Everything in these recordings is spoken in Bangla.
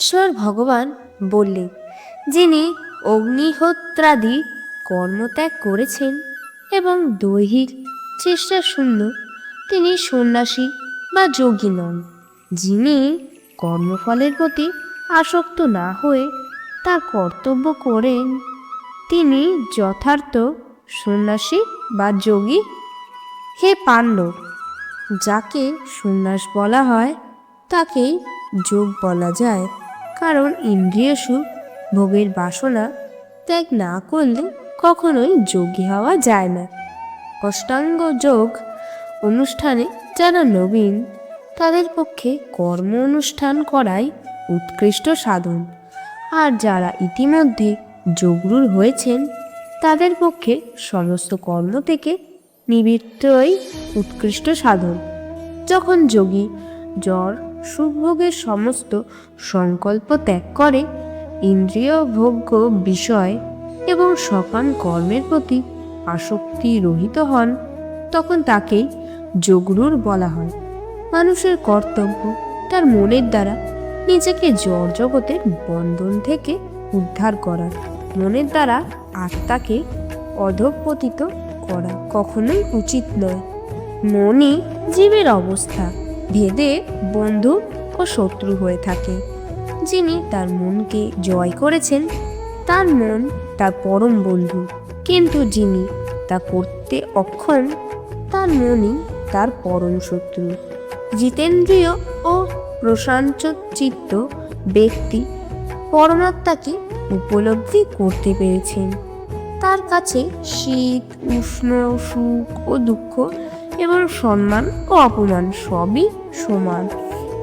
ঈশ্বর ভগবান বললেন যিনি অগ্নিহোত্রাদি কর্মত্যাগ করেছেন এবং দৈহিক চেষ্টা শূন্য তিনি সন্ন্যাসী বা যোগী নন। যিনি কর্মফলের প্রতি আসক্ত না হয়ে তার কর্তব্য করেন, তিনি যথার্থ সন্ন্যাসী বা যোগী। হে পাণ্ডব, যাকে সন্ন্যাস বলা হয় তাকেই যোগ বলা যায়। কারণ ইন্দ্রিয় সুখ ভোগের বাসনা ত্যাগ না করলে কখনোই যোগী হওয়া যায় না। অষ্টাঙ্গ যোগ অনুষ্ঠানে যারা নবীন, তাদের পক্ষে কর্ম অনুষ্ঠান করাই উৎকৃষ্ট সাধন। আর যারা ইতিমধ্যে যোগরুর হয়েছেন, তাদের পক্ষে সমস্ত কর্ম থেকে নিবৃত্তই উৎকৃষ্ট সাধন। যখন যোগী জ্বর সুখভোগের সমস্ত সংকল্প ত্যাগ করে ইন্দ্রিয় ভোগ্য বিষয় এবং সকাম কর্মের প্রতি আসক্তি রহিত হন, তখন তাকেই যোগরুর বলা হয়। মানুষের কর্তব্য তার মনের দ্বারা নিজেকে জড় জগতের বন্ধন থেকে উদ্ধার করা মনের দ্বারা আত্মাকে অধঃপতিত করা কখনোই উচিত নয়। মনই জীবের অবস্থা। ভেদে বন্ধু ও শত্রু হয়ে থাকে। যিনি তার মনকে জয় করেছেন, তার মন তার পরম বন্ধু। কিন্তু যিনি তা করতে অক্ষম, তার মনই তার পরম শত্রু। জিতেন্দ্রীয় ও প্রশান্ত চিত্ত ব্যক্তি পরমাত্মাকে উপলব্ধি করতে পেরেছেন। তার কাছে শীত, উষ্ণ, সুখ ও দুঃখ এবং সম্মান ও অপমান সবই সমান।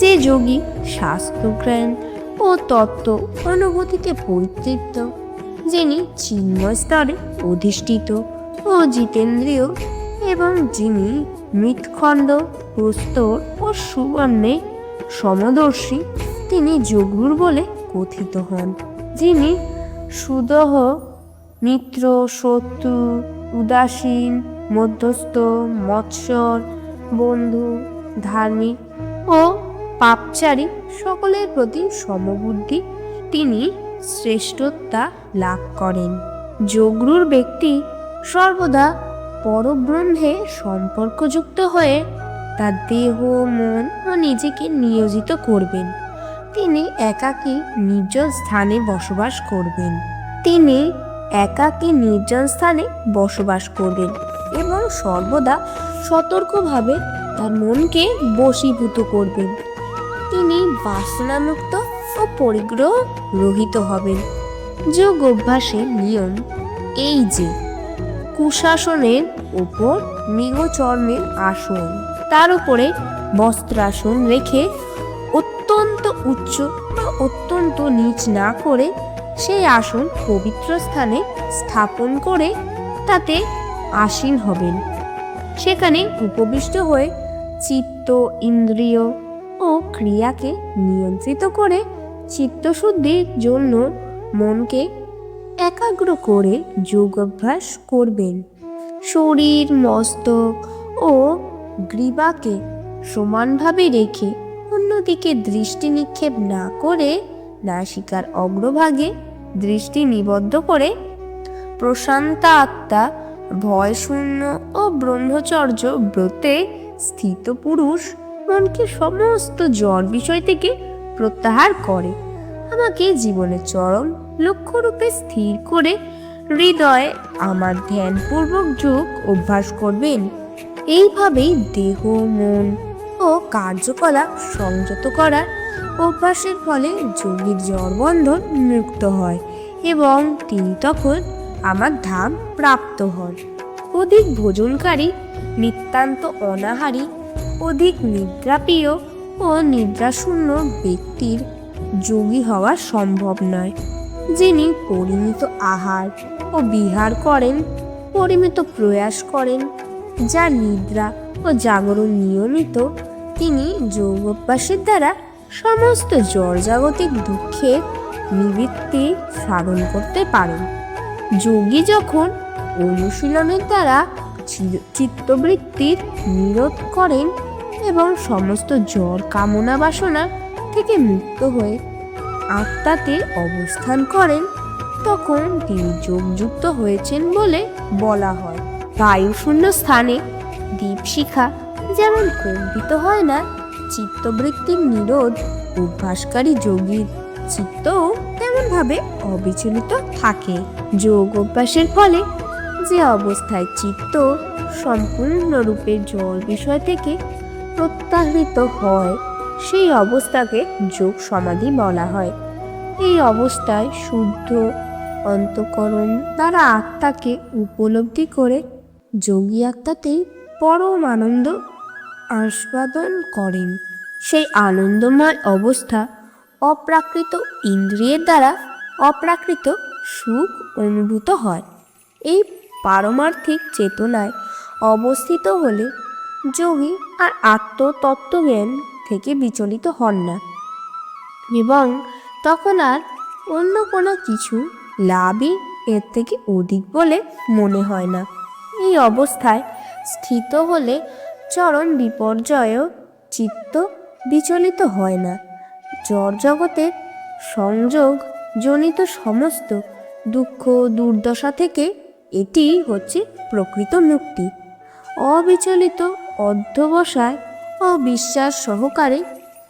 যে যোগী শাস্ত্রজ্ঞান ও তত্ত্ব অনুভূতিতে পরিতৃপ্ত, যিনি চিন্ময় স্তরে অধিষ্ঠিত ও জিতেন্দ্রীয় এবং যিনি মৃৎখণ্ড, প্রস্তর ও সুবর্ণে সমদর্শী, তিনি যোগুর বলে কথিত হন, যিনি সুদহ, মিত্র, শত্রু, উদাসীন মধ্যস্থ, মৎসর, বন্ধু, ধার্মিক ও পাপচারী সকলের প্রতি সমবুদ্ধি। তিনি শ্রেষ্ঠতা লাভ করেন। যোগরুর ব্যক্তি সর্বদা পরব্রহ্মে সম্পর্কযুক্ত হয়ে তার দেহ, মন ও নিজেকে নিয়োজিত করবেন। তিনি একাকী নির্জন স্থানে বসবাস করবেন। তিনি একাকী নির্জন স্থানে বসবাস করবেন। এবং সর্বদা সতর্কভাবে তার মনকে বশীভূত করবেন। তিনি বাসনামুক্ত ও পরিগ্রহ রহিত হবেন। যোগ অভ্যাসের নিয়ম এই যে, কুশাসনের ওপর মৃগচর্মের আসন, তার উপরে বস্ত্রাসন রেখে অত্যন্ত উচ্চ বা অত্যন্ত নিচ না করে সেই আসন পবিত্র স্থানে স্থাপন করে তাতে আসীন হবেন। সেখানে উপবিষ্ট হয়ে চিত্ত, ইন্দ্রিয় ও ক্রিয়াকে নিয়ন্ত্রিত করে চিত্তশুদ্ধির জন্য মনকে একাগ্র করে যোগ অভ্যাস করবেন। শরীর, মস্তক ও গ্রীবাকে সমানভাবে রেখে অন্যদিকে দৃষ্টি নিক্ষেপ না করে নাসিকার অগ্রভাগে দৃষ্টি নিবদ্ধ করে প্রশান্ত আত্মা ভয়শূন্য ও ব্রহ্মচর্য ব্রতে স্থিত পুরুষ মনকে সমস্ত জ্বর বিষয় থেকে প্রত্যাহার করে। আমাকে জীবনের চরম লক্ষ্যরূপে স্থির করে হৃদয়ে আমার ধ্যানপূর্বক যোগ অভ্যাস করবেন। এইভাবেই দেহ, মন ও কার্যকলাপ সংযত করার অভ্যাসের ফলে যোগীর জড়বন্ধন মুক্ত হয় এবং তিনি তখন আমার ধাম প্রাপ্ত হন অধিক ভোজনকারী নিতান্ত অনাহারী, অধিক নিদ্রাপ্রিয় ও নিদ্রাশূন্য ব্যক্তির যোগী হওয়া সম্ভব নয়, যিনি পরিমিত আহার ও বিহার করেন, পরিমিত প্রয়াস করেন, যা নিদ্রা ও জাগরণ নিয়মিত, তিনি যোগ অভ্যাসের দ্বারা সমস্ত জড়জাগতিক দুঃখের নিবৃত্তি সাধন করতে পারেন। যোগী যখন অনুশীলনের দ্বারা চিত্তবৃত্তির নিরোধ করেন এবং সমস্ত জ্বর, কামনা বাসনা থেকে মুক্ত হয়ে আত্মাতে অবস্থান করেন, তখন তিনি যোগযুক্ত হয়েছেন বলে বলা হয়। বায়ুশূন্য স্থানে দীপশিখা যেমন কম্পিত হয় না, চিত্তবৃত্তির নিরোধ অভ্যাসকারী যোগীর চিত্তও তেমনভাবে অবিচলিত থাকে। যোগ অভ্যাসের ফলে যে অবস্থায় চিত্ত সম্পূর্ণরূপে জল বিষয় থেকে প্রত্যাহৃত হয়, সেই অবস্থাকে যোগ সমাধি বলা হয়। এই অবস্থায় শুদ্ধ অন্তকরণ দ্বারা আত্মাকে উপলব্ধি করে যোগী আত্মাতেই পরম আনন্দ আস্বাদন করেন। সেই আনন্দময় অবস্থা অপ্রাকৃত ইন্দ্রিয়ের দ্বারা অপ্রাকৃত সুখ অনুভূত হয়। এই পারমার্থিক চেতনায় অবস্থিত হলে যোগী আর আত্মতত্ত্বজ্ঞান থেকে বিচলিত হন না এবং তখন আর অন্য কোনো কিছু লাভই এর থেকে অধিক বলে মনে হয় না। এই অবস্থায় স্থিত হলে চরম বিপর্যয়ও চিত্ত বিচলিত হয় না। জড় জগতের সংযোগ জনিত সমস্ত দুঃখ, দুর্দশা থেকে এটি হচ্ছে প্রকৃত মুক্তি। অবিচলিত অধ্যবসায় ও বিশ্বাস সহকারে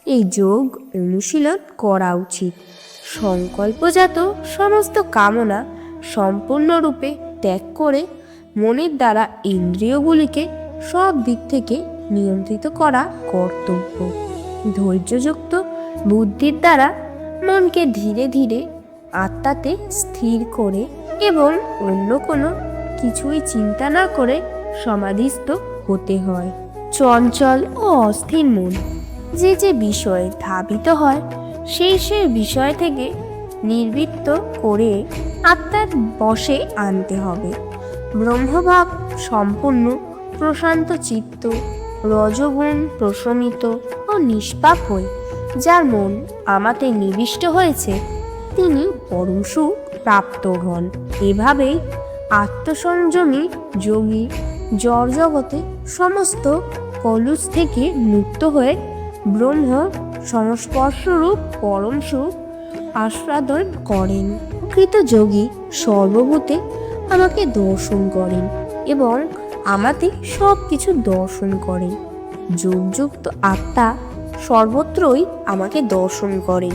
এই যোগ অনুশীলন করা উচিত। সংকল্পজাত সমস্ত কামনা সম্পূর্ণরূপে ত্যাগ করে মনের দ্বারা ইন্দ্রিয়গুলিকে সব দিক থেকে নিয়ন্ত্রিত করা কর্তব্য। ধৈর্যযুক্ত বুদ্ধির দ্বারা মনকে ধীরে ধীরে আত্মাতে স্থির করে এবং অন্য কোনো কিছুই চিন্তা না করে সমাধিস্থ হতে হয়। চঞ্চল ও অস্থির মন যে যে বিষয়ে ধাবিত হয়, সেই সেই বিষয় থেকে নির্বৃত্ত করে আত্মার বশে আনতে হবে। ব্রহ্মভাব সম্পূর্ণ প্রশান্ত চিত্ত, রজগুণ প্রশমিত ও নিষ্পাপ হয়ে যার মন আমাতে নিবিষ্ট হয়েছে, তিনি পরম সুখ প্রাপ্ত হন। এভাবেই আত্মসংযমী যোগী জড় জগতে সমস্ত কলুষ থেকে মুক্ত হয়ে ব্রহ্ম সংস্পর্শরূপ পরম সুখ আস্বাদন করেন। কৃত যোগী সর্বভূতে আমাকে দর্শন করেন এবং আমাতে সব কিছু দর্শন করেন। যোগযুক্ত আত্মা সর্বত্রই আমাকে দর্শন করেন।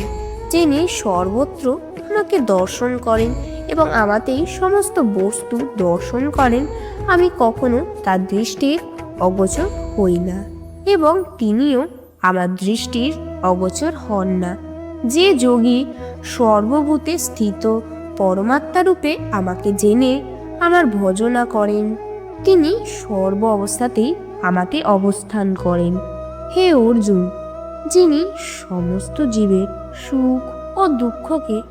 যিনি সর্বত্র আমাকে দর্শন করেন এবং আমাতেই সমস্ত বস্তু দর্শন করেন, আমি কখনো তার দৃষ্টির অগোচর হই না এবং তিনিও আমার দৃষ্টির অগোচর হন না। যে যোগী সর্বভূতে স্থিত, পরমাত্মারূপে আমাকে জেনে আমার ভজনা করেন, তিনি সর্ব অবস্থাতেই আমাকে অবস্থান করেন। হে অর্জুন যিনি সমস্ত জীবের সুখ ও দুঃখকে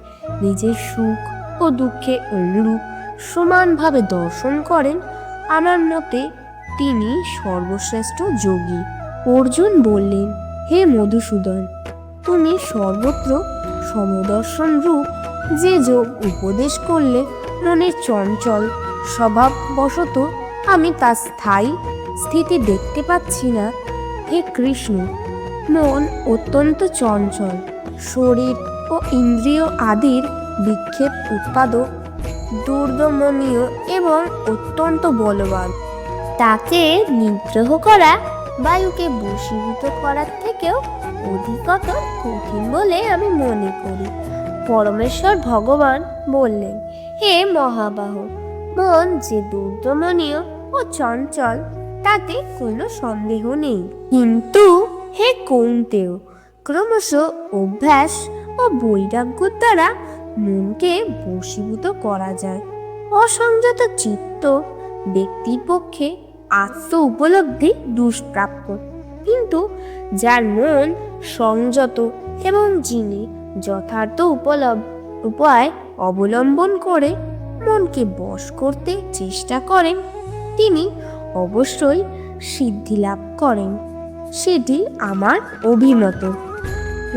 নিজের সুখ ও দুঃখে অনুরূপ সমানভাবে দর্শন করেন আমার মতে তিনি সর্বশ্রেষ্ঠ যোগী। অর্জুন বললেন, হে মধুসূদন, তুমি সর্বত্র সমদর্শন রূপ যে যোগ উপদেশ করলে মনের চঞ্চল, স্বভাববশত আমি তার স্থায়ী স্থিতি দেখতে পাচ্ছি না। হে কৃষ্ণ মন অত্যন্ত চঞ্চল। শরীর ও ইন্দ্রিয় আদির বিক্ষেপ উৎপাদক, দুর্দমনীয় এবং অত্যন্ত বলবান। তাকে নিগ্রহ করা বায়ুকে বশীভূত করার থেকেও অধিকতর কঠিন বলে আমি মনে করি। পরমেশ্বর ভগবান বললেন, হে মহাবাহ, মন যে দুর্দমনীয় ও চঞ্চল, তাতে কোনো সন্দেহ নেই। কিন্তু হে কৌন্তেয় ক্রমশ অভ্যাস ও বৈরাগ্যর দ্বারা মনকে বশীভূত করা যায়। অসংযত চিত্ত ব্যক্তির পক্ষে আত্ম উপলব্ধি দুষ্প্রাপ্য। কিন্তু যার মন সংযত এবং যিনি যথার্থ উপলব্ধ, উপায় অবলম্বন করে মনকে বশ করতে চেষ্টা করেন, তিনি অবশ্যই সিদ্ধি লাভ করেন। সেটি আমার অভিমত।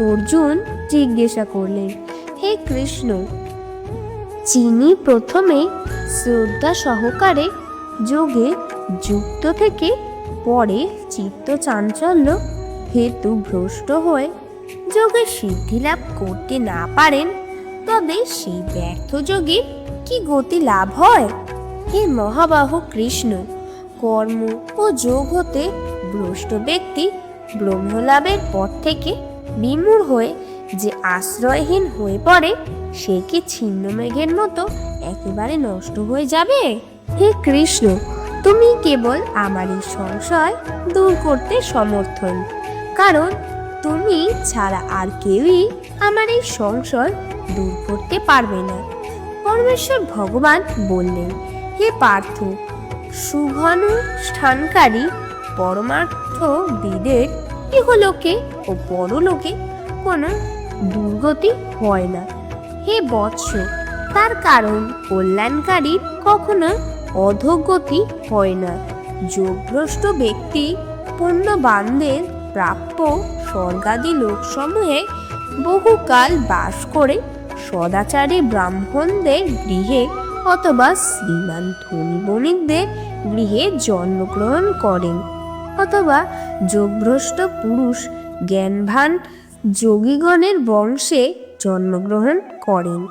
অর্জুন জিজ্ঞাসা করলেন, হে কৃষ্ণ, যিনি প্রথমে শ্রদ্ধা সহকারে যোগে যুক্ত থেকে পরে চিত্ত চাঞ্চল্য হেতু ভ্রষ্ট হয়ে যোগে সিদ্ধি লাভ করতে না পারেন, তবে সেই ব্যর্থ যোগে কি গতি লাভ হয়? হে মহাবাহ কৃষ্ণ, কর্ম ও যোগ হতে ভ্রষ্ট ব্যক্তি ব্রহ্মলাভের পথ থেকে বিমূঢ় হয়ে যে আশ্রয়হীন হয়ে পড়ে, সে কি ছিন্ন মেঘের মতো একেবারে নষ্ট হয়ে যাবে? হে কৃষ্ণ, তুমি কেবল আমার এই সংশয় দূর করতে সমর্থন। কারণ তুমি ছাড়া আর কেউই আমার এই সংশয় দূর করতে পারবে না। পরমেশ্বর ভগবান বললেন, হে পার্থ পরমার্থ বিদের ইহলোকে ও পরলোকে কোনো দুর্গতি হয় না। হে বৎস, তার কারণ কল্যাণকারী কখনো অধোগতি হয় না। যোগভ্রষ্ট ব্যক্তি পুণ্যবানদের প্রাপ্য স্বর্গাদি লোকসমূহে বহুকাল বাস করে সদাচারী ব্রাহ্মণদের গৃহে অথবা শ্রীমান ধনী বণিকদের গৃহে জন্মগ্রহণ করেন। অথবা যোগভ্রষ্ট পুরুষ জ্ঞানভান যোগীগণের বংশে জন্মগ্রহণ করেন।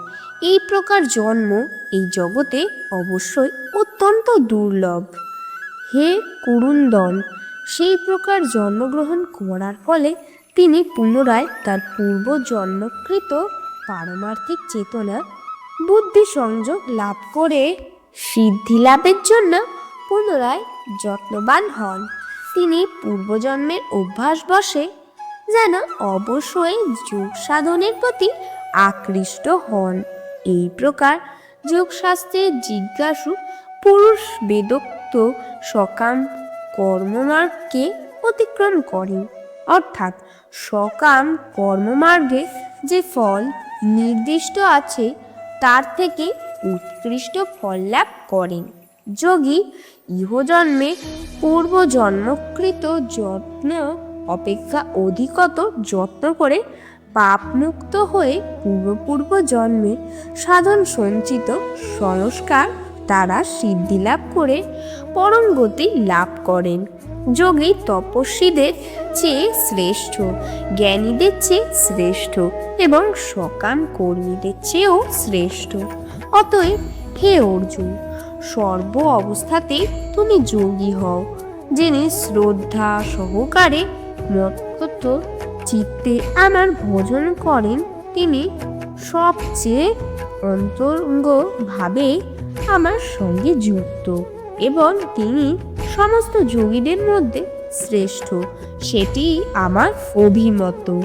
এই প্রকার জন্ম এই জগতে অবশ্যই অত্যন্ত দুর্লভ। হে কুরুন্দন, সেই প্রকার জন্মগ্রহণ করার ফলে তিনি পুনরায় তার পূর্ব জন্মকৃত পারমার্থিক চেতনা, বুদ্ধি সংযোগ লাভ করে সিদ্ধি লাভের জন্য পুনরায় যত্নবান হন। তিনি পূর্বজন্মের অভ্যাস বসে যেন অবশ্যই যোগ সাধনের প্রতি আকৃষ্ট হন। এই প্রকার যোগশাস্ত্রের জিজ্ঞাসু পুরুষ বেদোক্ত সকাম কর্মমার্গকে অতিক্রম করেন অর্থাৎ সকাম কর্মমার্গে যে ফল নির্দিষ্ট আছে, তার থেকে উৎকৃষ্ট ফল লাভ করেন। যোগী ইহজন্মে পূর্বজন্মকৃত যত্ন অপেক্ষা অধিকত যত্ন করে পাপমুক্ত হয়ে পূর্বপূর্ব জন্মে সাধন সঞ্চিত সংস্কার তারা সিদ্ধি লাভ করে পরম গতি লাভ করেন। যোগী তপস্বীদের চেয়ে শ্রেষ্ঠ, জ্ঞানীদের চেয়ে শ্রেষ্ঠ এবং সকাম কর্মীদের চেয়েও শ্রেষ্ঠ। অতএব হে অর্জুন সর্ব অবস্থাতে তুমি যোগী হও। যিনি শ্রদ্ধা সহকারে মত চিত্তে আমার ভোজন করেন তিনি। সবচেয়ে অন্তরঙ্গভাবে আমার সঙ্গে যুক্ত এবং তিনি সমস্ত যোগীদের মধ্যে শ্রেষ্ঠ। সেটি আমার অভিমত।